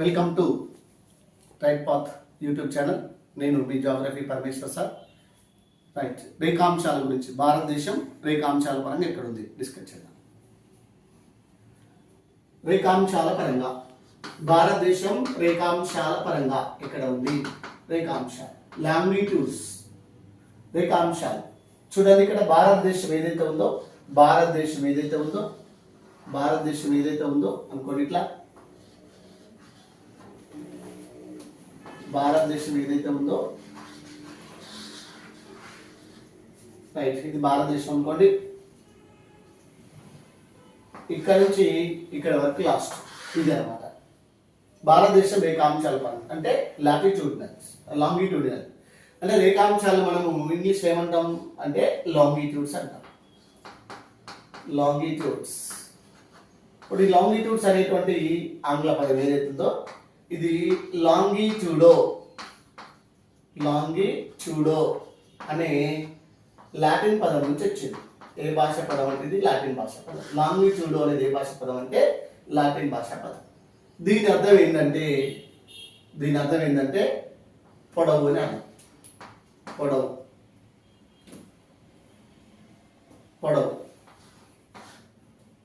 Welcome to right path YouTube channel. నేను మీ geography Parameshwar sir. Right రేఖాంశాల గురించి భారతదేశం రేఖాంశాల పరంగా ఎక్కడ ఉంది డిస్కస్ చేద్దాం. రేఖాంశాల పరంగా. భారతదేశం రేఖాంశాల పరంగా ఎక్కడ ఉంది రేఖాంశాలు. లాంగిట్యూడ్స్ రేఖాంశాలు. చూడండి ఇక్కడ భారతదేశం ఏదైతే ఉందో భారతదేశం ఏదైతే ఉందో భారతదేశం ఏదైతే ఉందో అనుకోండి ఇట్లా. భారతదేశం ఏదైతే ఉందో? రైట్ ఇది భారతదేశం అనుకోండి. ఇక్కడ నుంచి ఇక్కడ వరకు లాస్ట్ ఇది అనమాట. భారతదేశం రేఖాంశాల పరంగా అంటే లాటిట్యూడినల్ లాంగిట్యూడినల్ అంటే రేఖాంశాలు మనము ఇంగ్లీష్ ఏమంటాం అంటే లాంగిట్యూడ్స్ అంటాం. లాంగిట్యూడ్స్ ఇప్పుడు ఈ లాంగిట్యూడ్స్ అనేటువంటి ఆంగ్ల పదం ఏదైతుందో ఇది లాంంగీ చూడో లాంగి చూడో అనే లాటిన్ పదం నుంచి వచ్చింది. ఏ భాష పదం అంటే ఇది? లాటిన్ భాష పదం. లాంగిట్యూడో అనేది ఏ భాష పదం అంటే? లాటిన్ భాష పదం. దీని అర్థం ఏంటంటే దీని అర్థం ఏంటంటే పొడవు అని అర్థం. పొడవు. పొడవు.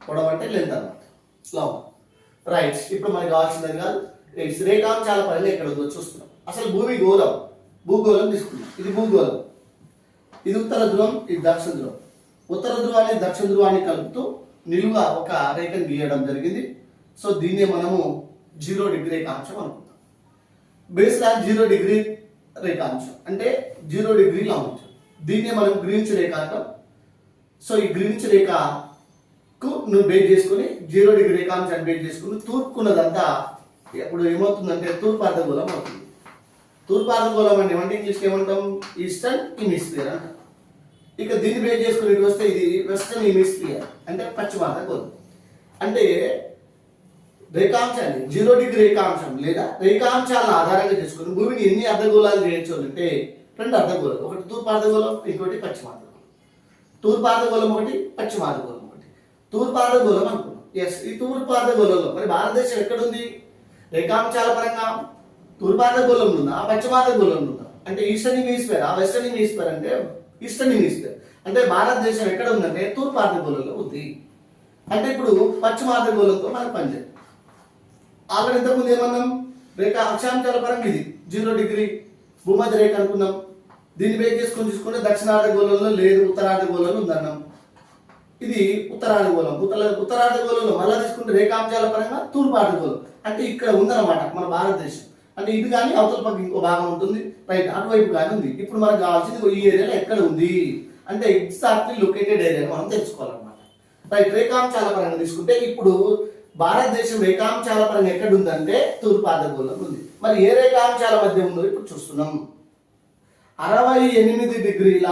పొడవు అంటే లెంత్ అనమాట లాంగ్. రైట్. ఇప్పుడు మనకి కావాల్సింది కాదు? రైట్ రేఖాంశాల పరంగా ఎక్కడ ఉందో చూస్తున్నాం. అసలు భూమి గోళం భూగోళం తీసుకున్నాం ఇది భూగోళం. ఇది ఉత్తర ధ్రువం ఇది దక్షిణ ధ్రువం. ఉత్తర ధ్రువాన్ని దక్షిణ ధ్రువాన్ని కలుపుతూ నిలువ ఒక రేఖను గీయడం జరిగింది. సో దీన్నే మనము జీరో డిగ్రీ రేఖాంశం అనుకుంటాం. బేస్ లైన్ జీరో డిగ్రీ రేఖాంశం. అంటే జీరో డిగ్రీ లాంగ్ దీన్నే మనం గ్రీన్స్ రేఖ అంటాం. సో ఈ గ్రీన్స్ రేఖకు నువ్వు బేస్ చేసుకుని జీరో డిగ్రీ రేఖాంశాన్ని బేస్ చేసుకుని తూర్పుకున్నదంతా ఇప్పుడు ఏమవుతుందంటే తూర్పు అర్ధగోళం అవుతుంది. తూర్పు అర్ధగోళం అంటే ఏమంటే ఇంగ్లీష్కి ఏమంటాం? ఈస్టర్న్ ఇమిస్ఫియర్ అంటాం. ఇక దీన్ని బేస్ చేసుకుని వస్తే ఇది వెస్టర్న్ ఇమిస్ఫియర్ అంటే పశ్చిమ అర్ధగోళం అంటే రేఖాంశాన్ని జీరో డిగ్రీ రేఖాంశం లేదా రేఖాంశాలను ఆధారంగా చేసుకుని భూమిని ఎన్ని అర్ధగోళాలు చేయొచ్చు అంటే రెండు అర్ధగోళం ఒకటి తూర్పు అర్ధగోళం ఇంకోటి పశ్చిమ అర్ధగోళం తూర్పు అర్ధగోళం ఒకటి పశ్చిమ అర్ధగోళం ఒకటి. తూర్పు అర్ధగోళం అనుకున్నాం ఎస్ ఈ తూర్పు అర్ధగోళంలో మరి భారతదేశం ఎక్కడుంది? రేఖాంశాల పరంగా తూర్పు అర్ధగోళంలో ఉందా పశ్చిమ గోళంలో ఉందా అంటే ఈస్టర్న్ ఇమీస్ఫియర్ ఆ వెస్టర్న్ ఇమీస్ఫియర్ అంటే ఈస్టర్న్ ఇమీస్ఫియర్ అంటే భారతదేశం ఎక్కడ ఉందంటే తూర్పు గోళంలో ఉంది. అంటే ఇప్పుడు పశ్చిమ అర్ధగోళంతో మనకు పనిచేయాలి ఆల్రెడీ ఇంతకుముందు ఏమన్నాం? రేఖ అక్షాంశాల పరంగా ఇది. జీరో డిగ్రీ భూమధ్య రేఖ అనుకున్నాం. దీన్ని బేస్ చేసుకొని చూసుకుంటే దక్షిణార్ధగోళంలో లేదు ఉత్తరార్ధగోళంలో ఉందన్నాం ఇది ఉత్తరార్ధగోళం. ఉత్తర ఉత్తరార్ధగోళంలో మళ్ళీ తీసుకుంటే రేఖాంశాల పరంగా తూర్పు అర్ధగోళం అంటే ఇక్కడ ఉందన్నమాట మన భారతదేశం. అంటే ఇది కానీ అవతల పక్క ఇంకో భాగం ఉంటుంది రైట్ అటువైపు కానీ ఉంది. ఇప్పుడు మనకు కావాల్సింది ఈ ఏరియాలో ఎక్కడ ఉంది? అంటే ఎగ్జాక్ట్లీ లొకేటెడ్ ఏరియా మనం తెలుసుకోవాలన్నమాట. రైట్ రేఖాంశాల పరంగా తీసుకుంటే ఇప్పుడు భారతదేశం రేఖాంశాల పరంగా ఎక్కడ ఉందంటే తూర్పు అర్ధగోళం ఉంది. మరి ఏ రేఖాంశాల మధ్య ఉందో ఇప్పుడు చూస్తున్నాం. అరవై ఎనిమిది డిగ్రీల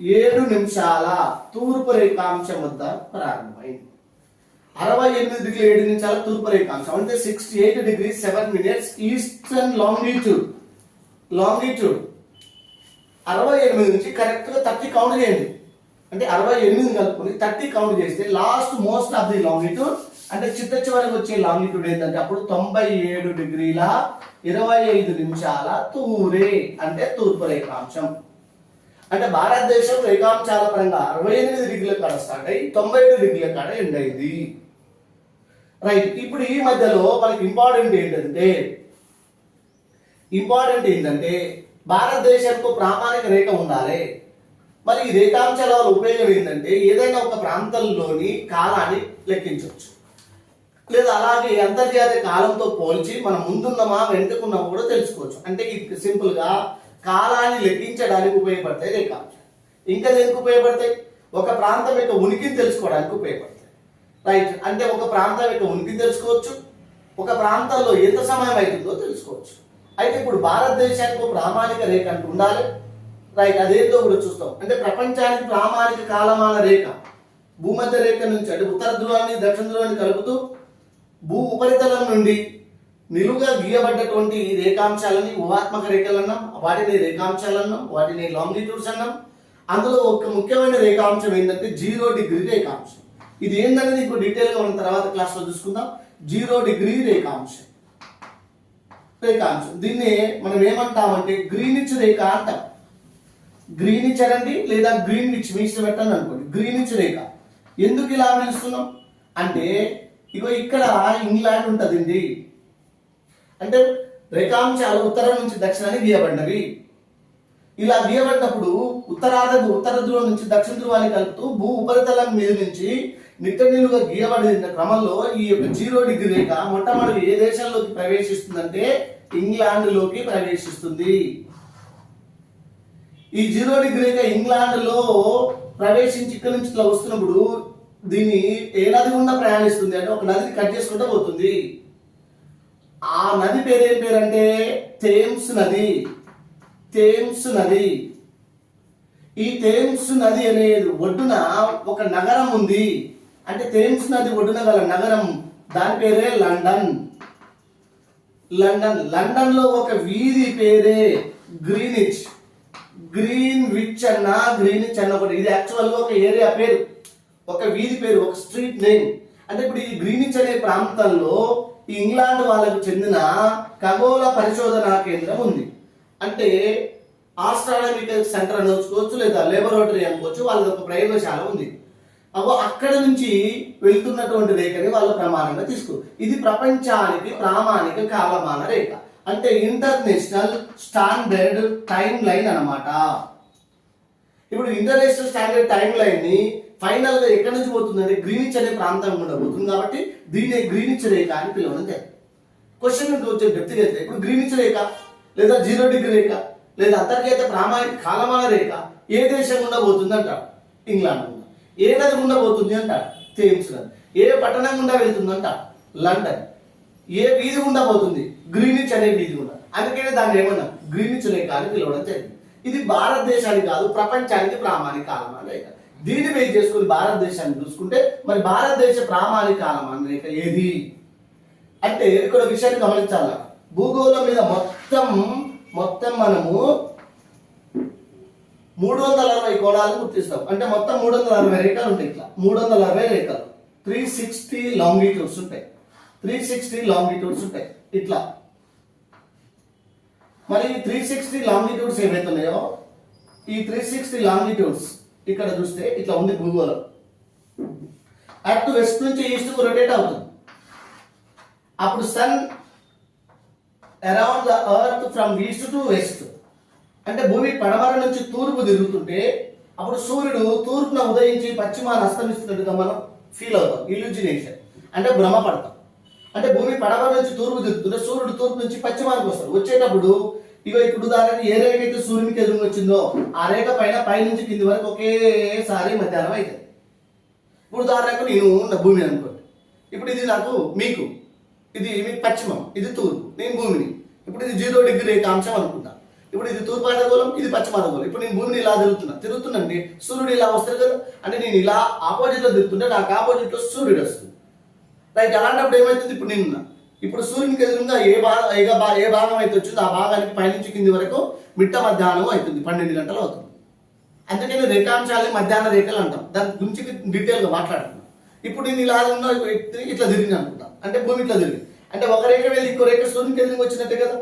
ఏడు నిమిషాల తూర్పు రేఖాంశం వద్ద ప్రారంభమైంది. అరవై ఎనిమిది డిగ్రీ ఏడు నిమిషాల తూర్పు రేఖాంశం అంటే sixty eight degree seven minutes eastern longitude longitude అరవై ఎనిమిది నుంచి కరెక్ట్గా థర్టీ కౌంట్ చేయండి. అంటే అరవై ఎనిమిది కలుపుకొని థర్టీ కౌంట్ చేస్తే last most of the longitude అంటే చిత్త చివరికి వచ్చే లాంగిట్యూడ్ ఏంటంటే అప్పుడు తొంభై ఏడు డిగ్రీల ఇరవై ఐదు నిమిషాల తూరే. అంటే తూర్పు రేఖాంశం అంటే భారతదేశం రేఖాంశాల పరంగా అరవై ఎనిమిది డిగ్రీల కాడ స్టార్ట్ అయ్యి తొంభై ఏడు డిగ్రీల కాడ ఎండ్ అయింది. రైట్ ఇప్పుడు ఈ మధ్యలో మనకి ఇంపార్టెంట్ ఏంటంటే ఇంపార్టెంట్ ఏంటంటే భారతదేశానికి ప్రామాణిక రేఖ ఉండాలి. మరి ఈ రేఖాంశాల వల్ల ఉపయోగం ఏంటంటే ఏదైనా ఒక ప్రాంతంలోని కాలాన్ని లెక్కించవచ్చు. లేదా అలాగే అంతర్జాతీయ కాలంతో పోల్చి మనం ముందున్నామా వెనుకకున్నామా కూడా తెలుసుకోవచ్చు. అంటే ఇది సింపుల్గా కాలాన్ని లెక్కించడానికి ఉపయోగపడతాయి రేఖాంశాలు. ఇంకా దేనికి ఉపయోగపడతాయి? ఒక ప్రాంతం యొక్క ఉనికిని తెలుసుకోవడానికి ఉపయోగపడతాయి. రైట్ అంటే ఒక ప్రాంతం యొక్క ఉనికి తెలుసుకోవచ్చు. ఒక ప్రాంతంలో ఎంత సమయం అవుతుందో తెలుసుకోవచ్చు. అయితే ఇప్పుడు భారతదేశానికి ఒక ప్రామాణిక రేఖ అంటూ ఉండాలి. రైట్ అదేంటో కూడా చూస్తాం. అంటే ప్రపంచానికి ప్రామాణిక కాలమాన రేఖ. భూమధ్య రేఖ నుంచి అంటే ఉత్తర ధ్రువాన్ని దక్షిణ ధ్రువాన్ని కలుపుతూ భూ ఉపరితలం నుండి నిలువుగా గీయబడ్డటువంటి ఈ రేఖాంశాలని ఊహాత్మక రేఖలు అన్నాం వాటిని రేఖాంశాలు అన్నాం వాటిని లాంగిట్యూడ్స్ అన్నాం. అందులో ఒక ముఖ్యమైన రేఖాంశం ఏంటంటే జీరో డిగ్రీ రేఖాంశం. ఇది ఏంటనేది ఇంకో డీటెయిల్గా మనం తర్వాత క్లాస్లో చూసుకుందాం. జీరో డిగ్రీ రేఖాంశం. రేఖాంశం. దీన్ని మనం ఏమంటామంటే గ్రీనిచ్ రేఖ అంటాం. గ్రీనిచ్ అనండి లేదా గ్రీన్ విచ్ మీ ఇష్టం పెట్టండి అనుకోండి. గ్రీనిచ్ రేఖ. ఎందుకు ఇలా పిలుస్తున్నాం? అంటే ఇగో ఇక్కడ ఇంగ్లాండ్ ఉంటుందండి. అంటే రేఖాంశాలు ఉత్తరం నుంచి దక్షిణానికి గీయబడినవి ఇలా గీయబడినప్పుడు ఉత్తరాధ ఉత్తర ధ్రువం నుంచి దక్షిణ ధ్రువాన్ని కలుపుతూ భూ ఉపరితలం మీద నుంచి నిత్య నిలువుగా గీయబడిన క్రమంలో ఈ యొక్క జీరో డిగ్రీ రేఖ మొట్టమొదటి ఏ దేశంలోకి ప్రవేశిస్తుందంటే ఇంగ్లాండ్లోకి ప్రవేశిస్తుంది. ఈ జీరో డిగ్రీ రేఖ ఇంగ్లాండ్లో ప్రవేశించి ఇక్కడ నుంచి ఇట్లా వస్తున్నప్పుడు దీన్ని ఏ నది గుండా ప్రయాణిస్తుంది అంటే ఒక నదిని కట్ చేసుకుంటూ పోతుంది. ఆ నది పేరు ఏం పేరంటే థేమ్స్ నది. థేమ్స్ నది. ఈ థేమ్స్ నది అనేది ఒడ్డున ఒక నగరం ఉంది. అంటే థేమ్స్ నది ఒడ్డున గల నగరం దాని పేరే లండన్. లండన్. లండన్లో ఒక వీధి పేరే గ్రీనిచ్. గ్రీన్ విచ్ అన్న గ్రీనిచ్ అన్న ఒకటి. ఇది యాక్చువల్గా ఒక ఏరియా పేరు. ఒక వీధి పేరు ఒక స్ట్రీట్ నేమ్. అంటే ఇప్పుడు ఈ గ్రీనిచ్ అనే ప్రాంతంలో ఇంగ్లాండ్ వాళ్ళకు చెందిన ఖగోళ పరిశోధనా కేంద్రం ఉంది. అంటే ఆస్ట్రానమికల్ సెంటర్ అనుకోవచ్చు లేదా లేబొరేటరీ అనుకోవచ్చు వాళ్ళది ఒక ప్రయోగశాల ఉంది. అగో అక్కడ నుంచి వెళ్తున్నటువంటి రేఖని వాళ్ళు ప్రమాణంగా తీసుకో. ఇది ప్రపంచానికి ప్రామాణిక కాలమాన రేఖ. అంటే ఇంటర్నేషనల్ స్టాండర్డ్ టైం లైన్ అన్నమాట. ఇప్పుడు ఇంటర్నేషనల్ స్టాండర్డ్ టైం లైన్ని ఫైనల్గా ఎక్కడి నుంచి పోతుందంటే గ్రీనిచ్ అనే ప్రాంతం గుండా పోతుంది కాబట్టి దీన్ని గ్రీనిచ్ రేఖ అని పిలవడం జరిగింది క్వశ్చన్ వచ్చే డెప్త్ అయితే ఇప్పుడు గ్రీనిచ్ రేఖ లేదా జీరో డిగ్రీ రేఖ లేదా అంతర్గత ప్రామాణిక కాలమాన రేఖ ఏ దేశం గుండా పోతుంది అంటారు ఇంగ్లాండ్ ఏ నది గుండా పోతుంది అంట? థేమ్స్ నది. ఏ పట్టణం గుండా వెళ్తుంది లండన్. ఏ వీధి గుండా పోతుంది గ్రీనిచ్ అనే వీధి గుండా అందుకనే దాన్ని ఏమన్నా గ్రీనిచ్ రేఖ అని పిలవడం జరిగింది. ఇది భారతదేశానికి కాదు ప్రపంచానికి ప్రామాణిక కాలమాన రేఖ దీన్ని బేస్ చేసుకుని భారతదేశాన్ని చూసుకుంటే మరి భారతదేశ ప్రామాణిక కాలమాన రేఖ ఏది? అంటే ఇక్కడ విషయాన్ని గమనించాల? భూగోళం మీద మొత్తం మొత్తం మనము మూడు వందల అరవై కోణాలు గుర్తిస్తాం. అంటే మొత్తం మూడు వందల అరవై రేఖలు ఉంటాయి ఇట్లా. మూడు వందల అరవై రేఖలు. త్రీ సిక్స్టీ లాంగిట్యూడ్స్ ఉంటాయి. త్రీ సిక్స్టీ లాంగిట్యూడ్స్ ఉంటాయి. ఇట్లా. మరి త్రీ సిక్స్టీ లాంగిట్యూడ్స్ ఏవైతే ఉన్నాయో ఈ త్రీ సిక్స్టీ లాంగిట్యూడ్స్ ఇక్కడ చూస్తే ఇట్లా ఉంది భూగోళం. అటు వెస్ట్ నుంచి ఈస్ట్కు రొటేట్ అవుతుంది. అప్పుడు sun around the earth from east to west అంటే భూమి పడమర నుంచి తూర్పు తిరుగుతుంటే అప్పుడు సూర్యుడు తూర్పున ఉదయించి పశ్చిమాన అస్తమిస్తున్నట్టుగా మనం ఫీల్ అవుతాం ఇల్యూజినేషన్ అంటే భ్రమపడతాం. అంటే భూమి పడమర నుంచి తూర్పు తిరుగుతుంటే సూర్యుడు తూర్పు నుంచి పశ్చిమానికి వస్తాడు. వచ్చేటప్పుడు ఇగో ఇప్పుడు దానికి ఏ రేఖ అయితే సూర్యునికి ఎదురు వచ్చిందో ఆ రేఖ పైన పైనుంచి కింది వరకు ఒకేసారి మధ్యాహ్నం అవుతుంది. ఇప్పుడు ఉదాహరణకు నేను ఉన్న భూమిని అనుకోండి. ఇప్పుడు ఇది నాకు మీకు ఇది మీకు పశ్చిమం ఇది తూర్పు నేను భూమిని. ఇప్పుడు ఇది జీరో డిగ్రీ రేఖాంశం అనుకుంటా ఇప్పుడు ఇది తూర్పు ఇది పశ్చిమ అర్ధగోళం ఇప్పుడు నేను భూమిని ఇలా తిరుగుతున్నా. తిరుగుతున్నాండి సూర్యుడు ఇలా వస్తాడు కదా? అంటే నేను ఇలా ఆపోజిట్లో తిరుగుతుంటే నాకు ఆపోజిట్లో సూర్యుడు వస్తుంది. రైట్ అలాంటప్పుడు ఏమవుతుంది ఇప్పుడు నేను ఇప్పుడు సూర్యునికి ఎదురుగా ఏ భాగం ఏ ఏ భాగం అయితే వచ్చిందో ఆ భాగానికి పైనుంచి కింది వరకు మిట్ట మధ్యాహ్నం అవుతుంది. పన్నెండు గంటలు అవుతుంది. అందుకని రేఖాంశాలని మధ్యాహ్న రేఖలు అంటాం. దాని గురించి డీటెయిల్గా మాట్లాడుతున్నాం. ఇప్పుడు నేను ఇలా ఉన్నా ఇట్లా తిరిగి అనుకుంటా. అంటే భూమి ఇట్లా తిరిగి అంటే ఒక రేఖ వెళ్ళి ఇంకో రేఖ సూర్యునికి ఎదురుగా వచ్చినట్టే కదా?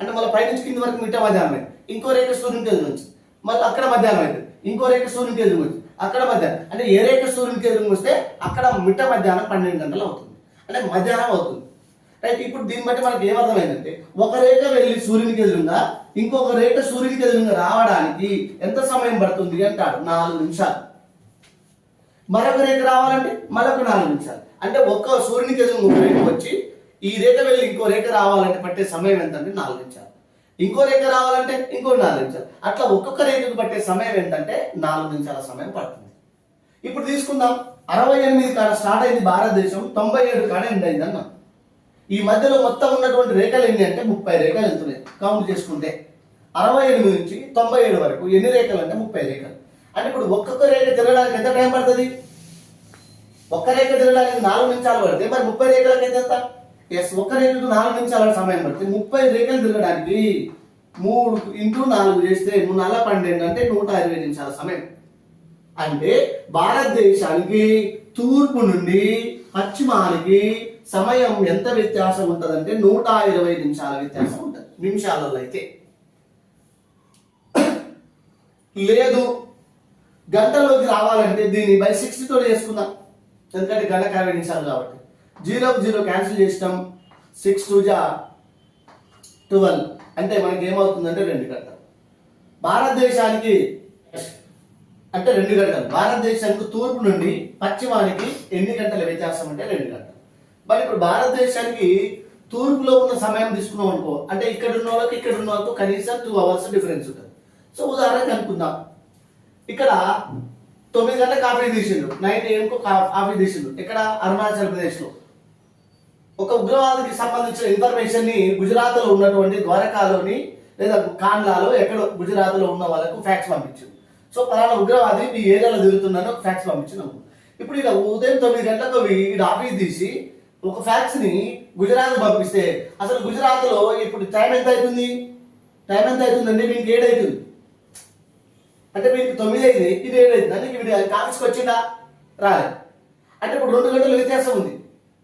అంటే మళ్ళీ పైనుంచి కింది వరకు మిట్ట మధ్యాహ్నం అయింది. ఇంకో రేఖ సూర్యునికి ఎదురు మళ్ళీ అక్కడ మధ్యాహ్నం అయింది. ఇంకో రేఖ సూర్యునికి ఎదురు అక్కడ మధ్యాహ్నం. అంటే ఏ రేఖ సూర్యునికి ఎదురు వస్తే అక్కడ మిట్ట మధ్యాహ్నం పన్నెండు గంటలు అవుతుంది. అంటే మధ్యాహ్నం అవుతుంది. రైట్ ఇప్పుడు దీన్ని బట్టి మనకి ఏమర్థమైందంటే ఒక రేఖ వెళ్ళి సూర్యునికి ఎదురుగా ఇంకొక రేఖ సూర్యునికి ఎదురుగా రావడానికి ఎంత సమయం పడుతుంది అంటాడు? నాలుగు నిమిషాలు. మరొక రేఖ రావాలంటే మరొక నాలుగు నిమిషాలు. అంటే ఒక్క సూర్యునికి ఎదురు ఒక రేఖ వచ్చి ఈ రేఖ వెళ్ళి ఇంకో రేఖ రావాలంటే పట్టే సమయం ఎంత అంటే నాలుగు నిమిషాలు. ఇంకో రేఖ రావాలంటే ఇంకో నాలుగు నిమిషాలు. అట్లా ఒక్కొక్క రేఖకు పట్టే సమయం ఏంటంటే నాలుగు నిమిషాల సమయం పడుతుంది. ఇప్పుడు తీసుకుందాం. అరవై ఎనిమిది కాడ స్టార్ట్ అయింది భారతదేశం తొంభై ఏడు కాడ ఎండ్ అయింది అన్న. ఈ మధ్యలో మొత్తం ఉన్నటువంటి రేఖలు ఎన్ని అంటే ముప్పై రేఖలు వెళ్తున్నాయి. కౌంట్ చేసుకుంటే అరవై ఎనిమిది నుంచి తొంభై ఏడు వరకు ఎన్ని రేఖలు అంటే ముప్పై రేఖలు. అంటే ఇప్పుడు ఒక్కొక్క రేఖ తిరగడానికి ఎంత టైం పడుతుంది? ఒక్క రేఖ తిరగడానికి నాలుగు నిమిషాలు పడితే మరి ముప్పై రేఖలకి ఎంత? ఎస్ ఒక్క రేఖకు నాలుగు నిమిషాల సమయం పడుతుంది. ముప్పై రేఖలు తిరగడానికి మూడు ఇంటూ నాలుగు చేస్తే మూడు నాలుగు పన్నెండు అంటే నూట ఇరవై నిమిషాల సమయం. అంటే భారతదేశానికి తూర్పు నుండి పశ్చిమానికి సమయం ఎంత వ్యత్యాసం ఉంటుందంటే నూట ఇరవై నిమిషాల వ్యత్యాసం ఉంటుంది. నిమిషాలలో అయితే. లేదు. గంటలోకి రావాలంటే దీన్ని బై సిక్స్టీతో చేసుకుందాం. ఎందుకంటే గంట ఇరవై నిమిషాలు కాబట్టి. జీరో జీరో క్యాన్సిల్ చేసినాం. సిక్స్ టూ జా ట్వెల్వ్. అంటే మనకి ఏమవుతుందంటే రెండు గంటలు. భారతదేశానికి అంటే రెండు గంటలు. భారతదేశానికి తూర్పు నుండి పశ్చిమానికి ఎన్ని గంటల వ్యత్యాసం అంటే రెండు గంటలు. మరి ఇప్పుడు భారతదేశానికి తూర్పులో ఉన్న సమయం తీసుకున్నాం అనుకో అంటే ఇక్కడ ఉన్న వాళ్ళకి ఇక్కడ ఉన్న వాళ్ళకు కనీసం టూ అవర్స్ డిఫరెన్స్ ఉంటుంది. సో ఉదాహరణకి అనుకుందాం. ఇక్కడ తొమ్మిది గంటలకు కాఫీ తీసిండు. నైట్ ఏంకో కాఫీ తీసిండు. ఇక్కడ అరుణాచల్ ప్రదేశ్లో. ఒక ఉగ్రవాదికి సంబంధించిన ఇన్ఫర్మేషన్ని గుజరాత్లో ఉన్నటువంటి ద్వారకాలోని లేదా కాండ్లాలో ఎక్కడో గుజరాత్లో ఉన్న వాళ్ళకు ఫ్యాక్స్ పంపించింది. సో పలానా ఉగ్రవాది మీ ఏరియాలో తిరుగుతున్నాను ఒక ఫ్యాక్స్ పంపించినాము ఇప్పుడు ఇక ఉదయం తొమ్మిది గంటలకు వీడు ఆఫీస్ తీసి ఒక ఫ్యాక్స్ని గుజరాత్ పంపిస్తే అసలు గుజరాత్లో ఇప్పుడు టైం ఎంత అవుతుంది? టైం ఎంత అవుతుందండి? మీకు ఏడైతుంది అంటే మీకు తొమ్మిది అయింది ఇది ఏడైతుంది అని అంటే వీడు ఆఫీస్కి వచ్చిందా రాలేదు. అంటే ఇప్పుడు రెండు గంటల వ్యత్యాసం ఉంది.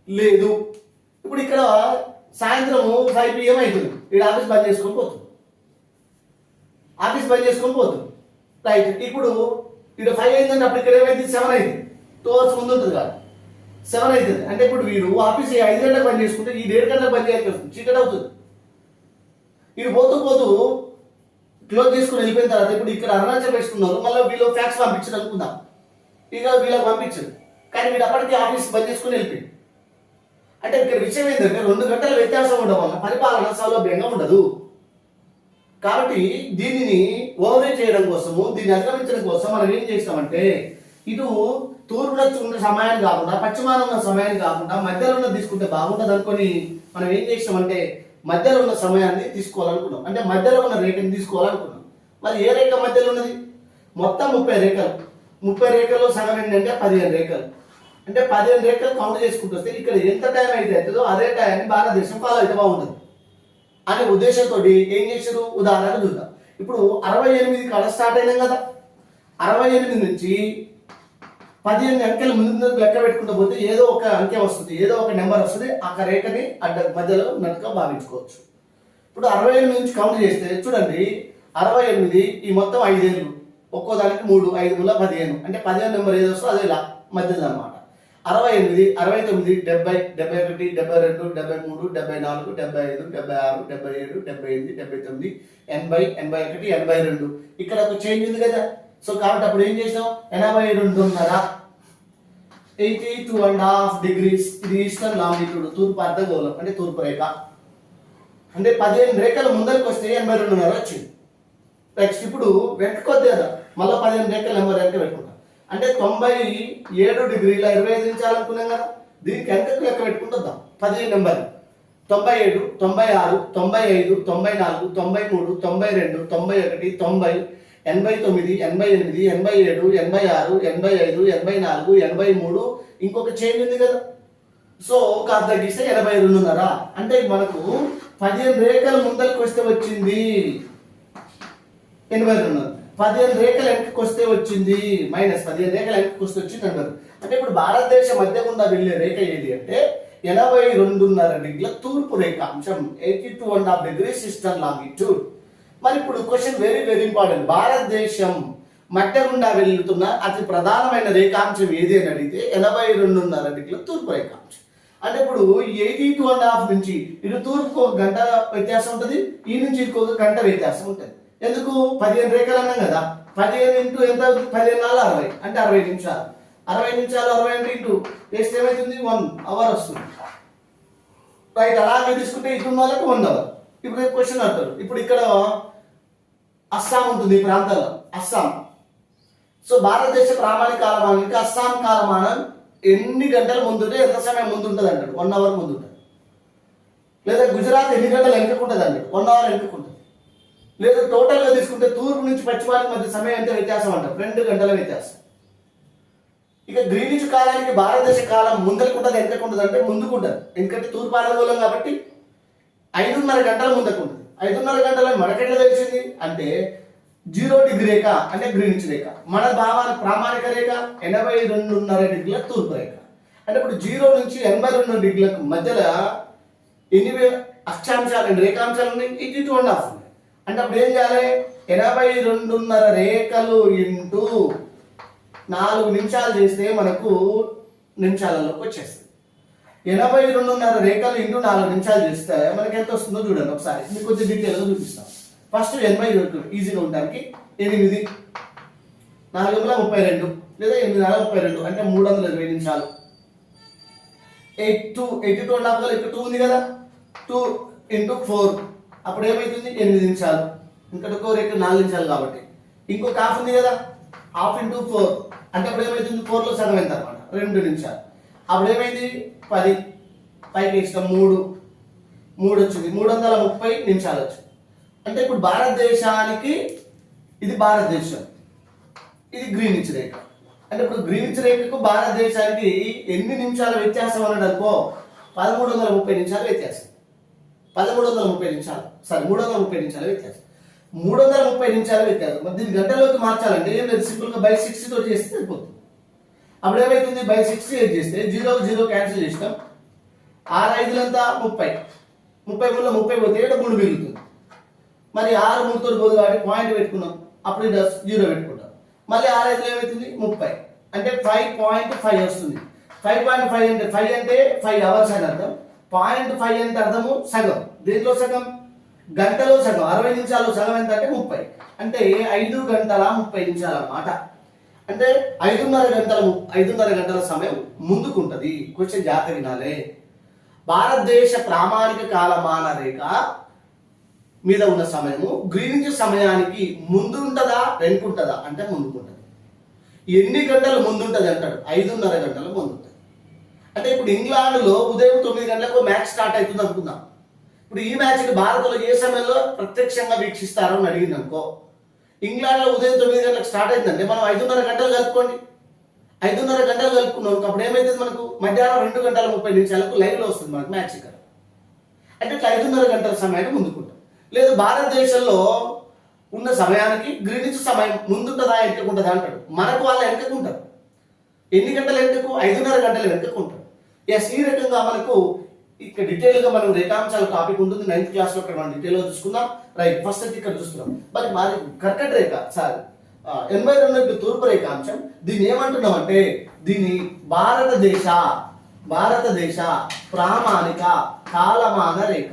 లేదు. ఇప్పుడు ఇక్కడ సాయంత్రం ఫైవ్ పిఎం అవుతుంది ఇక్కడ ఆఫీస్ బంద్ చేసుకొని పోతుంది. ఆఫీస్ బంద్ చేసుకొని పోతుంది. రైట్ ఇప్పుడు ఇక్కడ ఫైవ్ అయిందంటే అప్పుడు ఇక్కడ ఏమైంది? సెవెన్ అయింది. టూ అవర్స్ ముందు ఉంటుంది కాదు. సెవెన్ అవుతుంది అంటే ఇప్పుడు వీడు ఆఫీస్ ఐదు గంటలకు బంద్ చేసుకుంటే ఈ ఏడు గంటలకు బంద్ చేయాల్సి వస్తుంది చీకటి అవుతుంది. వీడు పోతూ పోతూ క్లోజ్ చేసుకుని వెళ్ళిపోయిన తర్వాత ఇప్పుడు ఇక్కడ అరుణాచల్ పెట్టుకున్నారు. మళ్ళీ వీళ్ళు ఫ్యాక్స్ పంపించారు అనుకుందాం. ఇక వీళ్ళకి పంపించారు. కానీ వీడు అప్పటికి ఆఫీస్ బంద్ చేసుకుని వెళ్ళిపోయింది అంటే ఇక్కడ విషయం ఏంటంటే రెండు గంటల వ్యత్యాసం ఉండడం వల్ల పరిపాలన సౌలభ్యంగా ఉండదు. కాబట్టి దీనిని ఓవరే చేయడం కోసము దీన్ని అధిగమించడం కోసం మనం ఏం చేస్తామంటే ఇటు తూర్పున ఉన్న సమయాన్ని కాకుండా పశ్చిమాన ఉన్న సమయాన్ని కాకుండా మధ్యలో ఉన్న తీసుకుంటే బాగుంటుంది అనుకొని మనం ఏం చేసామంటే మధ్యలో ఉన్న సమయాన్ని తీసుకోవాలనుకున్నాం. అంటే మధ్యలో ఉన్న రేఖని తీసుకోవాలనుకున్నాం. మరి ఏ రేఖ మధ్యలో ఉన్నది? మొత్తం ముప్పై రేఖలు. ముప్పై రేఖలు సగం ఏంటంటే పదిహేను రేఖలు. అంటే పదిహేను రేఖలు కౌంట్ చేసుకుంటూ వస్తే ఇక్కడ ఎంత టైం అయితే అవుతుందో అదే టైంని భారతదేశం ఫాలో అయితే బాగుంటుంది. అనే ఉద్దేశంతో ఏం చేశారు? ఉదాహరణకు చూద్దాం. ఇప్పుడు అరవై ఎనిమిది కాడ స్టార్ట్ అయినాం కదా. అరవై ఎనిమిది నుంచి పదిహేను అంకెలు ముందు లెక్క పెట్టుకుంటూ పోతే ఏదో ఒక అంకె వస్తుంది ఏదో ఒక నెంబర్ వస్తుంది ఆ రేఖని అడ్డ మధ్యలో ఉన్నట్టుగా భావించుకోవచ్చు. ఇప్పుడు అరవై ఎనిమిది నుంచి కౌంట్ చేస్తే చూడండి అరవై ఎనిమిది ఈ మొత్తం ఐదేళ్ళు ఒక్కో దానికి మూడు ఐదు మూల పదిహేను అంటే పదిహేను నెంబర్ ఏదో వస్తుందో అదే ఇలా మధ్యలో అనమాట అరవై ఎనిమిది అరవై తొమ్మిది డెబ్బై డెబ్బై ఒకటి డెబ్బై రెండు డెబ్బై మూడు డెబ్బై నాలుగు డెబ్బై ఐదు డెబ్బై ఆరు డెబ్బై ఏడు డెబ్బై ఎనిమిది డెబ్బై తొమ్మిది ఎనభై ఎనభై ఒకటి ఎనభై రెండు. ఇక్కడ ఒక చేంజ్ ఉంది కదా. సో కాబట్టి అప్పుడు ఏం చేసాం? ఎనభై రెండున్నర eighty two and half degrees. ఇది ఈస్టర్న్ లాంగిట్యూడ్ తూర్పు అర్ధగోళం అంటే తూర్పు రేఖ. అంటే పదిహేను రేఖలు ముందరికి వస్తే ఎనభై రెండున్నర వచ్చింది. నెక్స్ట్ ఇప్పుడు వెనక్కి వద్దే కదా. మళ్ళీ పదిహేను రేఖలు ఎనభై రేఖలు పెట్టుకుంటాం. అంటే తొంభై ఏడు డిగ్రీల ఇరవై ఐదు నిమిషాలనుకున్నాం కదా. దీనికి ఎంత లెక్క పెట్టుకుంటుందాం పదిహేను నెంబర్ తొంభై ఏడు తొంభై ఆరు తొంభై ఐదు తొంభై నాలుగు తొంభై మూడు తొంభై రెండు తొంభై ఒకటి తొంభై ఎనభై తొమ్మిది ఎనభై ఎనిమిది ఎనభై ఏడు ఎనభై ఆరు ఎనభై ఐదు ఎనభై నాలుగు ఎనభై మూడు ఇంకొక చేంజ్ ఉంది కదా. సో ఒక గీస్తే ఎనభై రెండున్నర. అంటే మనకు పదిహేను రేఖలు ముందరికి వస్తే వచ్చింది. ఎనభై రెండు పదిహేను రేఖలు వెనక్కి వస్తే వచ్చింది మైనస్ పదిహేను రేఖలు వెనక్కి వస్తే వచ్చింది అన్నారు. అంటే ఇప్పుడు భారతదేశం మధ్య గుండా వెళ్ళే రేఖ ఏది అంటే ఎనభై రెండున్నర డిగ్రీల తూర్పు రేఖ అంశం eighty two and half degree system longitude. మరి ఇప్పుడు క్వశ్చన్ వెరీ వెరీ ఇంపార్టెంట్. భారతదేశం మధ్య గుండా వెళ్తున్న అతి ప్రధానమైన రేఖాంశం ఏది అని అడిగితే ఎనభై రెండున్నర డిగ్రీల తూర్పు రేఖాంశం. అంటే ఇప్పుడు ఎయిటీ టూ అండ్ హాఫ్ నుంచి ఇటు తూర్పుకు ఒక గంట వ్యత్యాసం ఉంటుంది ఈ నుంచి ఇంకొక గంట వ్యత్యాసం ఉంటుంది. ఎందుకు? పదిహేను రేఖలు అన్నాం కదా. పదిహేను ఇంటూ ఎంత అవుతుంది? పదిహేను నాలుగు అరవై. అంటే అరవై నిమిషాలు. అరవై నిమిషాలు అరవై అంటే ఇంటూ. వేస్తే ఏమవుతుంది వన్. అవర్ వస్తుంది. రైట్ అలాగే తీసుకుంటే ఇటు వాళ్ళకి వన్ అవర్. ఇప్పుడు క్వశ్చన్ అంటారు ఇప్పుడు ఇక్కడ అస్సాం ఉంటుంది ఈ ప్రాంతాల్లో అస్సాం. సో భారతదేశ ప్రామాణిక కాలమానానికి అస్సాం కాలమానం ఎన్ని గంటల ముందుంటే ఎంత సమయం ముందు ఉంటుంది అంటాడు వన్ అవర్ ముందు ఉంటుంది లేదా గుజరాత్ ఎన్ని గంటలు వెనుకుంటుంది అంటాడు వన్ అవర్ వెనుకుంటుంది లేదా టోటల్గా తీసుకుంటే తూర్పు నుంచి పశ్చిమానికి మధ్య సమయం ఎంత వ్యత్యాసం అంటారు రెండు గంటల వ్యత్యాసం. ఇక గ్రీనిచ్ కాలానికి భారతదేశ కాలం ముందరకుంటుంది ఎంతకుంటుంది అంటే ముందుకుంటుంది ఎందుకంటే తూర్పు అనుకూలం కాబట్టి ఐదున్నర గంటల ముందకుంటుంది ఐదున్నర గంటల మనకెట్లా తెలిసింది? అంటే జీరో డిగ్రీ రేఖ అంటే గ్రీనిచ్ రేఖ. మన భావాల ప్రామాణిక రేఖ ఎనభై రెండున్నర డిగ్రీల తూర్పు రేఖ. అంటే ఇప్పుడు జీరో నుంచి ఎనభై రెండు డిగ్రీలకు మధ్యలో ఎనిమిది అక్షాంశాలు రేఖాంశాలు ఉన్నాయి. ఇది టూ అండ్ హాఫ్ ఉన్నాయి అంటే అప్పుడు ఏం చేయాలి? ఎనభై రెండున్నర రేఖలు ఇంటూ నాలుగు నిమిషాలు చేస్తే మనకు నిమిషాలలోకి వచ్చేస్తుంది. ఎనభై రెండున్నర రేఖలు ఇంటూ నాలుగు నిమిషాలు చేస్తే మనకి ఎంత వస్తుందో చూడండి ఒకసారి. మీకు కొంచెం డీటెయిల్గా చూపిస్తాం ఫస్ట్ ఎనభై రెండు ఈజీగా ఉండడానికి ఎనిమిది నాలుగు వందల ముప్పై రెండు లేదా ఎనిమిది వందల ముప్పై రెండు అంటే మూడు వందల ఇరవై నిమిషాలు. Eight two eight two and half కదా టూ ఉంది కదా? టూ ఇంటూ ఫోర్ అప్పుడు ఏమవుతుంది ఎనిమిది నిమిషాలు. ఇంకా ఒక నాలుగు నిమిషాలు కాబట్టి. ఇంకొక హాఫ్ ఉంది కదా? హాఫ్ ఇంటూ ఫోర్ అంటే అప్పుడు ఏమవుతుంది ఫోర్లో సగం ఎంత అనమాట? రెండు నిమిషాలు. అప్పుడు ఏమైంది పది. పైకి ఇష్టం మూడు. మూడు వచ్చింది. మూడు వందల ముప్పై నిమిషాలు వచ్చింది. అంటే ఇప్పుడు భారతదేశానికి ఇది భారతదేశం. ఇది గ్రీనిచ్ రేఖ. అంటే ఇప్పుడు గ్రీనిచ్ రేఖకు భారతదేశానికి ఎన్ని నిమిషాల వ్యత్యాసం అన్నాడు అనుకో పదమూడు వందల ముప్పై నిమిషాల వ్యత్యాసం. పదమూడు వందల ముప్పై నిమిషాలు. సారీ మూడు వందల ముప్పై నిమిషాలు వ్యత్యాసం. మూడు వందల ముప్పై నిమిషాల వ్యత్యాసం. మరి దీన్ని గంటలోకి మార్చాలంటే ఏం లేదు సింపుల్గా బై సిక్స్టీతో చేస్తే సరిపోతుంది. అప్పుడు ఏమైతుంది? బై సిక్స్టీ ఎయిట్ చేస్తే జీరో జీరో క్యాన్సిల్ చేసినాం. ఆరు ఐదులంతా ముప్పై. ముప్పై మూడులో ముప్పై పోతే ఏడు మూడు మిగులుతుంది. మరి ఆరు మూడుతో పోదు కాబట్టి పాయింట్ పెట్టుకున్నాం. అప్పుడు ఇది జీరో పెట్టుకుంటాం. మళ్ళీ ఆరు ఐదులో ఏమవుతుంది ముప్పై. అంటే ఫైవ్ పాయింట్ ఫైవ్ వస్తుంది. ఫైవ్ పాయింట్ ఫైవ్ అంటే ఫైవ్ అంటే ఫైవ్ అవర్స్ అని అర్థం. పాయింట్ ఫైవ్ అంటే అర్థము సగం. దేంట్లో సగం? గంటలో సగం. అరవై నిమిషాలు సగం ఎంత అంటే ముప్పై. అంటే ఐదు గంటల ముప్పై నిమిషాలు అన్నమాట. అంటే ఐదున్నర గంటల ము- ఐదున్నర గంటల సమయం ముందుకుంటది. క్వశ్చన్ జాగ్రత్త వినాలే. భారతదేశ ప్రామాణిక కాలమాన రేఖ మీద ఉన్న సమయము గ్రీనిచ్ సమయానికి ముందుంటదా వెనుకుంటదా? అంటే ముందుకుంటది. ఎన్ని గంటలు ముందుంటది అంటాడు? ఐదున్నర గంటలు ముందు. అంటే ఇప్పుడు ఇంగ్లాండ్లో ఉదయం తొమ్మిది గంటలకు మ్యాచ్ స్టార్ట్ అవుతుంది అనుకుందాం. ఇప్పుడు ఈ మ్యాచ్ని భారత్లో ఏ సమయంలో ప్రత్యక్షంగా వీక్షిస్తారో అని అడిగింది అనుకో ఇంగ్లాండ్లో ఉదయం తొమ్మిది గంటలకు స్టార్ట్ అయిందంటే మనం ఐదున్నర గంటలు కలుపుకోండి. ఐదున్నర గంటలు కలుపుకున్నాం అప్పుడు ఏమైతుంది మనకు? మధ్యాహ్నం రెండు గంటల ముప్పై నిమిషాలకు లైవ్లో వస్తుంది మనకు మ్యాచ్ ఇక్కడ. అంటే ఇట్లా ఐదున్నర గంటల సమయాన్ని ముందుకుంటాం. లేదు భారతదేశంలో ఉన్న సమయానికి గ్రీనిచ్ సమయం ముందుంటుందా వెనుకకుంటుందా అంటాడు. మనకు వాళ్ళ వెనుకకుంటారు ఎన్ని గంటల వెనుకకు? ఐదున్నర గంటలు వెనుకకుంటారు ఎస్ ఈ రకంగా మనకు ఇక్కడ డీటెయిల్గా మనం రేఖాంశాల టాపిక్ ఉంటుంది. నైన్త్ క్లాస్లో ఇక్కడ మనం డీటెయిల్గా చూసుకుందాం. రైట్ ఫస్ట్ అయితే ఇక్కడ చూస్తున్నాం. మరి మాది కర్కట రేఖ సారీ ఎనభై రెండు తూర్పు రేఖాంశం. దీన్ని ఏమంటున్నాం అంటే దీన్ని భారతదేశ భారతదేశ ప్రామాణిక కాలమాన రేఖ.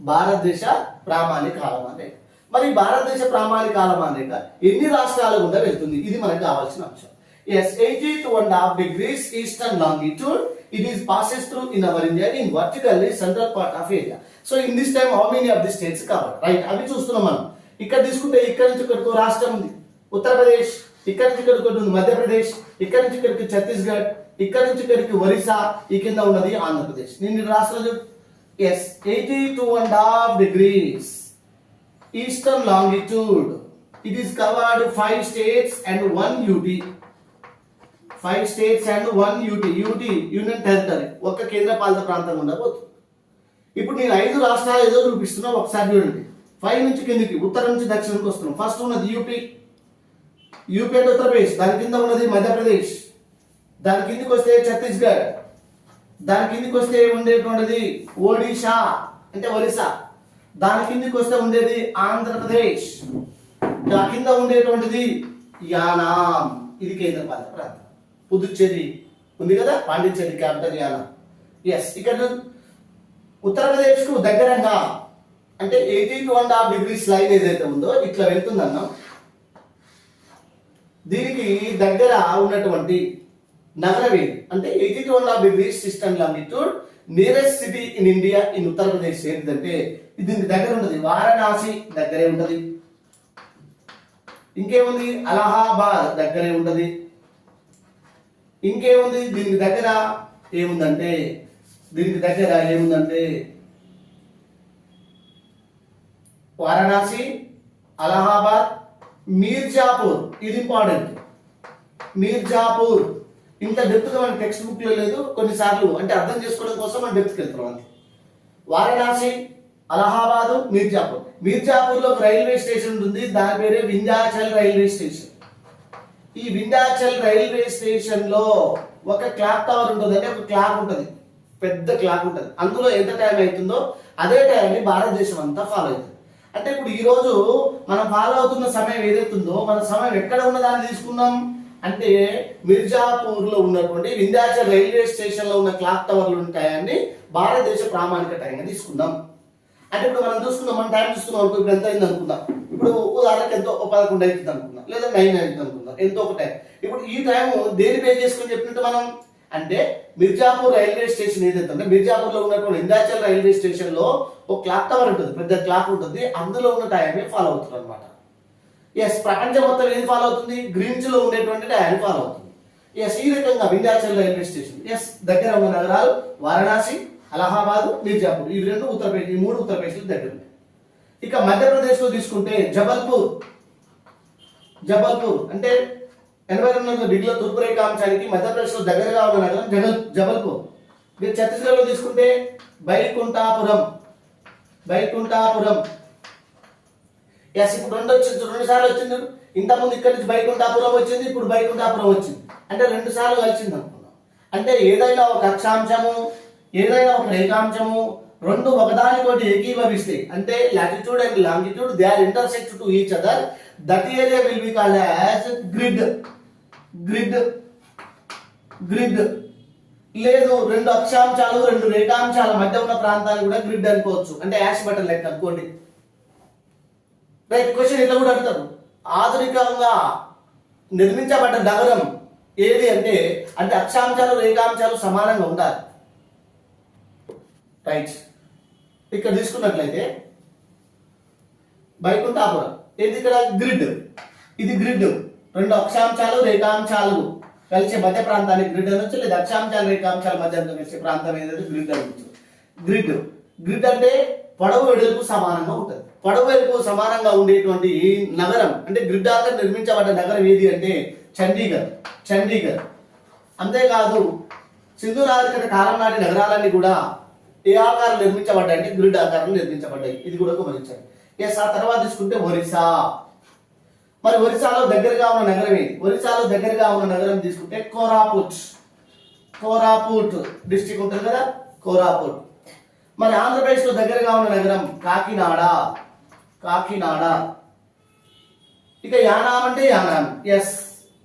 భారతదేశ ప్రామాణిక కాలమాన రేఖ. మరి భారతదేశ ప్రామాణిక కాలమాన రేఖ ఎన్ని రాష్ట్రాల గుండా వెళ్తుంది? ఇది మనకు కావాల్సిన అంశం. Yes eighty two a half degrees eastern longitude It is passes through in our India in vertically central part of area so in this time how many of the states cover? Right అవి చూస్తున్నాం మనం. ఇక్కడ తీసుకుంటే ఇక్కడ నుంచి ఇక్కడికి రాష్ట్రం ఉంది. ఉత్తరప్రదేశ్ ఇక్కడ నుంచి ఇక్కడికి ఉంది. మధ్యప్రదేశ్ ఇక్కడ నుంచి ఇక్కడికి ఛత్తీస్గఢ్ ఇక్కడ నుంచి ఇక్కడికి ఒరిస్సా ఈ కింద ఉన్నది ఆంధ్రప్రదేశ్. నేను రాష్ట్రాలు yes eighty two and half degrees eastern longitude it is covered five states and one UT five states and one UT UT union territory ఒక్క కేంద్ర పాలిత ప్రాంతం ఉండబోతుంది ఇప్పుడు నేను ఐదు రాష్ట్రాలు ఏదో చూపిస్తున్నా ఒకసారి చూడండి. ఫైవ్ నుంచి కిందికి ఉత్తరం నుంచి దక్షిణకి వస్తున్నాం. ఫస్ట్ ఉన్నది యూపీ యూపీ అంటే ఉత్తరప్రదేశ్ దాని కింద ఉన్నది మధ్యప్రదేశ్. దాని కిందికి వస్తే ఛత్తీస్గఢ్. దాని కిందికి వస్తే ఉండేటువంటిది ఒడిషా అంటే ఒరిస్సా. దాని కిందికి వస్తే ఉండేది ఆంధ్రప్రదేశ్. దాని కింద ఉండేటువంటిది యానాం. ఇది కేంద్రపాలిత ప్రాంతం. పుదుచ్చేరి ఉంది కదా? పాండిచ్చేరి క్యాపిటల్ యానాం. ఎస్ ఇక్కడ ఉత్తరప్రదేశ్కు దగ్గరంగా అంటే eighty two and half degrees line ఏదైతే ఉందో ఇట్లా వెళ్తుందన్నాం. దీనికి దగ్గర ఉన్నటువంటి నగరవేది అంటే eighty two and half degrees system longitude nearest city in India in Uttar Pradesh ఏంటంటే దీనికి దగ్గర ఉంటుంది వారణాసి దగ్గరే ఉంటుంది. ఇంకేముంది? అలహాబాద్ దగ్గరే ఉంటుంది. ఇంకేముంది? దీనికి దగ్గర ఏముందంటే దీనికి దగ్గర ఏముందంటే వారణాసి అలహాబాద్ మీర్జాపూర్. ఇది ఇంపార్టెంట్ మీర్జాపూర్. ఇంత డెప్త్గా మన టెక్స్ట్ బుక్లో లేదు. కొన్నిసార్లు అంటే అర్థం చేసుకోవడం కోసం మనం డెప్త్కి వెళ్తున్నాం అంతే. వారణాసి అలహాబాదు మీర్జాపూర్. మీర్జాపూర్లో ఒక రైల్వే స్టేషన్ ఉంటుంది. దాని పేరే వింధ్యాచల్ రైల్వే స్టేషన్. ఈ వింధ్యాచల్ రైల్వే స్టేషన్లో ఒక క్లాక్ టవర్ ఉంటుంది. అంటే ఒక క్లాక్ ఉంటుంది. పెద్ద క్లాక్ ఉంటుంది. అందులో ఎంత టైం అవుతుందో అదే టైంని భారతదేశం అంతా ఫాలో అవుతుంది. అంటే ఇప్పుడు ఈ రోజు మనం ఫాలో అవుతున్న సమయం ఏదైతుందో మన సమయం ఎక్కడ ఉన్నదాన్ని తీసుకుందాం? అంటే మిర్జాపూర్లో ఉన్నటువంటి వింధ్యాచల్ రైల్వే స్టేషన్లో ఉన్న క్లాక్ టవర్లు ఉంటాయని భారతదేశ ప్రామాణిక టైంగా తీసుకుందాం. అంటే ఇప్పుడు మనం చూసుకుందాం మనం టైం చూసుకున్నాం ఇప్పుడు ఎంత అయింది అనుకుందాం? ఇప్పుడు ఉదాహరణకు ఎంతో ఒక పదకొండు అవుతుంది అనుకుందాం లేదా నైన్ అవుతుంది అనుకుందాం ఎంతో ఒక టైం ఇప్పుడు ఈ టైం దేని బేస్ చేసుకొని చెప్పినట్టు మనం? అంటే మిర్జాపూర్ రైల్వే స్టేషన్ ఏదైతే ఉందో మిర్జాపూర్లో ఉన్నటువంటి ఇందాచల్ రైల్వే స్టేషన్లో ఒక క్లాక్ టవర్ ఉంటుంది పెద్ద క్లాక్ ఉంటుంది అందులో ఉన్న టైం ఫాలో అవుతుంది అనమాట ఎస్ ప్రపంచం మొత్తం ఏది ఫాలో అవుతుంది? గ్రీన్స్లో ఉండేటువంటి టైం ఫాలో అవుతుంది. ఎస్ ఈ రకంగా వింధ్యాచల్ రైల్వే స్టేషన్. ఎస్ దగ్గర ఉన్న నగరాలు వారణాసి అలహాబాద్ మిర్జాపూర్. ఇవి రెండు ఉత్తరప్రదేశ్ ఈ మూడు ఉత్తరప్రదేశ్లో దగ్గర. ఉన్నాయి ఇక మధ్యప్రదేశ్లో తీసుకుంటే జబల్పూర్. జబల్పూర్ అంటే ఎనభై రెండు వందల డిగ్రీల తూర్పు రేఖాంశానికి మధ్యప్రదేశ్లో దగ్గరగా ఉన్న నగరం జగల్ జబల్పూర్. మీరు ఛత్తీస్గఢ్లో తీసుకుంటే బైకుంఠాపురం. బైకుంఠాపురం. ఎస్ ఇప్పుడు రెండు వచ్చింది రెండు సార్లు వచ్చింది. ఇంతకుముందు ఇక్కడ నుంచి బైకుంఠాపురం వచ్చింది ఇప్పుడు బైకుంఠాపురం వచ్చింది. అంటే రెండు సార్లు కలిసింది అనుకున్నాం అంటే ఏదైనా ఒక అక్షాంశము ఏదైనా ఒక రేఖాంశము రెండు ఒకదానికోటి ఏకీభవిస్తాయి అంటే latitude and longitude they are intersect to each other that area will be called as grid grid grid లేదు రెండు అక్షాంశాలు రెండు రేఖాంశాల మధ్య ఉన్న ప్రాంతాన్ని కూడా గ్రిడ్ అనుకోవచ్చు. అంటే యాష్ బటన్ లెక్క అనుకోండి. రైట్ క్వశ్చన్ ఇట్లా కూడా అడుగుతారు. ఆధునికంగా నిర్మించబడ్డ నగరం ఏది అంటే అంటే అక్షాంశాలు రేఖాంశాలు సమానంగా ఉండాలి. రైట్ ఇక్కడ తీసుకున్నట్లయితే వైకుంఠాపురం. ఇది ఇక్కడ? గ్రిడ్. ఇది గ్రిడ్. రెండు అక్షాంశాలు రేఖాంశాలు కలిసే మధ్య ప్రాంతాన్ని గ్రిడ్ అనొచ్చు లేదా అక్షాంశాలు రేఖాంశాల మధ్య కలిసే ప్రాంతం ఏదైతే గ్రిడ్ అనొచ్చు. గ్రిడ్. గ్రిడ్ అంటే పొడవు వెడల్పు సమానంగా ఉంటుంది. పొడవు వెడల్పు సమానంగా ఉండేటువంటి నగరం అంటే గ్రిడ్ ఆకారం నిర్మించబడ్డ నగరం ఏది అంటే చండీగఢ్. చండీగఢ్. అంతేకాదు సింధు నాగరికత కాలం నాటి నగరాలన్నీ కూడా ఏ ఆకారం నిర్మించబడ్డాయి అంటే గ్రిడ్ ఆకారం నిర్మించబడ్డాయి. ఇది కూడా గమనించండి. ఎస్ ఆ తర్వాత తీసుకుంటే ఒరిస్సా. మరి ఒరిస్సాలో దగ్గరగా ఉన్న నగరం ఏది? ఒరిస్సాలో దగ్గరగా ఉన్న నగరం తీసుకుంటే కోరాపుట్. కోరాపుట్ డిస్టిక్ ఉంటుంది కదా? కోరాపుట్. మరి ఆంధ్రప్రదేశ్లో దగ్గరగా ఉన్న నగరం కాకినాడ. కాకినాడ. ఇక యానాం అంటే Yanam. Yes.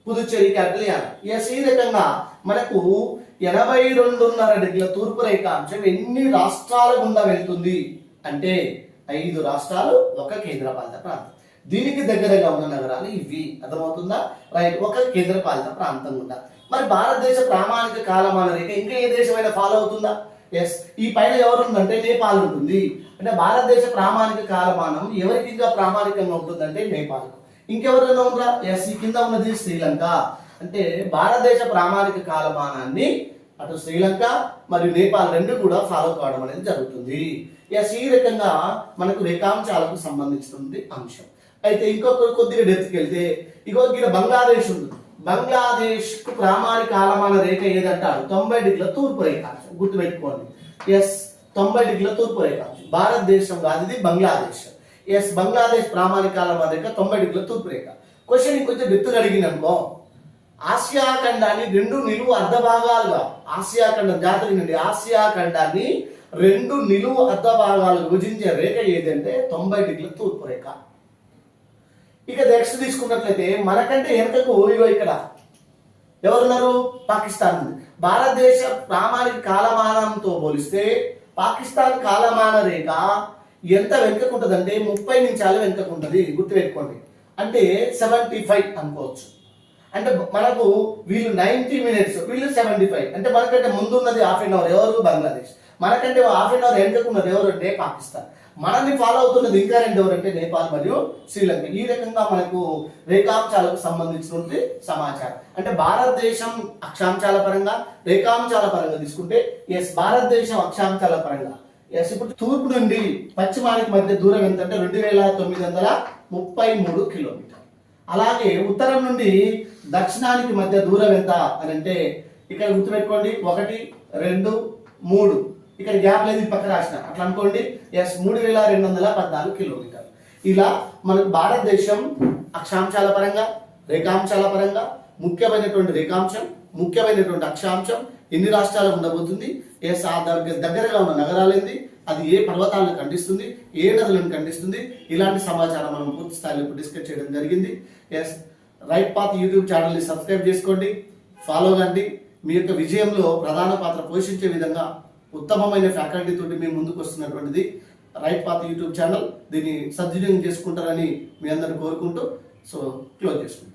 Puducherry capital Yanam. Yes. ఈ రకంగా మనకు ఎనభై రెండున్నర డిగ్రీల తూర్పు రేఖాంశం ఎన్ని రాష్ట్రాల గుండా వెళ్తుంది? అంటే ఐదు రాష్ట్రాలు ఒక కేంద్రపాలిత ప్రాంతం. దీనికి దగ్గరగా ఉన్న నగరాలు ఇవి. అర్థమవుతుందా? రైట్ ఒక కేంద్రపాలిత ప్రాంతం గుండా. మరి భారతదేశ ప్రామాణిక కాలమాన రేఖ ఇంకా ఏ దేశమైనా ఫాలో అవుతుందా? ఎస్ ఈ పైన ఎవరు ఉందంటే నేపాల్ ఉంటుంది. అంటే భారతదేశ ప్రామాణిక కాలమానం ఎవరికి ఇంకా ప్రామాణికంగా ఉంటుందంటే నేపాల్ ఇంకెవరైనా ఉన్నారా ఎస్ ఈ కింద ఉన్నది శ్రీలంక. అంటే భారతదేశ ప్రామాణిక కాలమానాన్ని అటు శ్రీలంక మరియు నేపాల్ రెండు కూడా ఫాలో కావడం అనేది జరుగుతుంది. ఎస్ ఈ రకంగా మనకు రేఖాంశాలకు సంబంధించినటువంటి అంశం. అయితే ఇంకొక కొద్దిగా డెప్త్కి వెళ్తే ఇంకో ఇక్కడ బంగ్లాదేశ్ ఉంది. బంగ్లాదేశ్కు ప్రామాణిక కాలమాన రేఖ ఏదంటారు? తొంభై డిగ్రీల తూర్పు రేఖాంశం. గుర్తుపెట్టుకోండి. ఎస్ తొంభై డిగ్రీల తూర్పు రేఖాంశం. భారతదేశం కాదు ఇది బంగ్లాదేశ్. ఎస్ బంగ్లాదేశ్ ప్రామాణిక కాలమాన రేఖ తొంభై డిగ్రీల తూర్పు రేఖ. క్వశ్చన్ కొంచెం డెప్త్గా అడిగింది అనుకో ఆసియా ఖండాన్ని రెండు నిలువు అర్ధ భాగాలుగా ఆసియా ఖండం జాతర నుండి ఆసియా ఖండాన్ని రెండు నిలువు అర్ధ భాగాలు విభజించే రేఖ ఏదంటే తొంభై డిగ్రీల తూర్పు రేఖ. ఇక నెక్స్ట్ తీసుకున్నట్లయితే మనకంటే వెనకకు ఇగో ఇక్కడ. ఎవరున్నారు? పాకిస్తాన్ ఉంది. భారతదేశ ప్రామాణిక కాలమానంతో పోలిస్తే పాకిస్తాన్ కాలమాన రేఖ ఎంత వెనుకకు ఉంటుందంటే ముప్పై నిమిషాలు వెనుకకు ఉంటుంది. గుర్తుపెట్టుకోండి. అంటే సెవెంటీ ఫైవ్ అనుకోవచ్చు. అంటే మనకు వీళ్ళు నైన్టీ మినిట్స్ వీళ్ళు సెవెంటీ ఫైవ్. అంటే మనకంటే ముందు ఉన్నది హాఫ్ అన్ అవర్ ఎవరు బంగ్లాదేశ్. మనకంటే హాఫ్ అన్ అవర్ వెనుకకున్నది ఎవరు అంటే పాకిస్తాన్. మనల్ని ఫాలో అవుతున్నది ఇంకా రెండు ఎవరంటే నేపాల్ మరియు శ్రీలంక ఈ రకంగా మనకు రేఖాంశాలకు సంబంధించినటువంటి సమాచారం. అంటే భారతదేశం అక్షాంశాల పరంగా రేఖాంశాల పరంగా తీసుకుంటే ఎస్ భారతదేశం అక్షాంశాల పరంగా. ఎస్ ఇప్పుడు తూర్పు నుండి పశ్చిమానికి మధ్య దూరం ఎంత అంటే రెండు వేల తొమ్మిది వందల ముప్పై మూడు కిలోమీటర్. అలాగే ఉత్తరం నుండి దక్షిణానికి మధ్య దూరం ఎంత అని అంటే ఇక్కడ గుర్తుపెట్టుకోండి ఒకటి రెండు మూడు. ఇక్కడ గ్యాప్ లేదు పక్క రాసిన. అట్లా అనుకోండి ఎస్ మూడు వేల రెండు వందల పద్నాలుగు కిలోమీటర్. ఇలా మనకు భారతదేశం అక్షాంశాల పరంగా రేఖాంశాల పరంగా ముఖ్యమైనటువంటి రేఖాంశం ముఖ్యమైనటువంటి అక్షాంశం ఎన్ని రాష్ట్రాలు ఉండబోతుంది? ఎస్ ఆ దగ్గర దగ్గరగా ఉన్న నగరాలు ఏంది? అది ఏ పర్వతాలను ఖండిస్తుంది ఏ నదులను ఖండిస్తుంది ఇలాంటి సమాచారం మనం పూర్తి స్థాయిలో ఇప్పుడు డిస్కస్ చేయడం జరిగింది. ఎస్ రైట్ పాత్ యూట్యూబ్ ఛానల్ని సబ్స్క్రైబ్ చేసుకోండి ఫాలో కండి. మీ యొక్క విజయంలో ప్రధాన పాత్ర పోషించే విధంగా ఉత్తమమైన ఫ్యాకల్టీ తోటి మేము ముందుకు వస్తున్నటువంటిది రైట్ పాత్ యూట్యూబ్ ఛానల్ దీన్ని సద్వినియోగం చేసుకుంటారని మీ అందరూ కోరుకుంటూ సో క్లోజ్ చేసుకుంటాం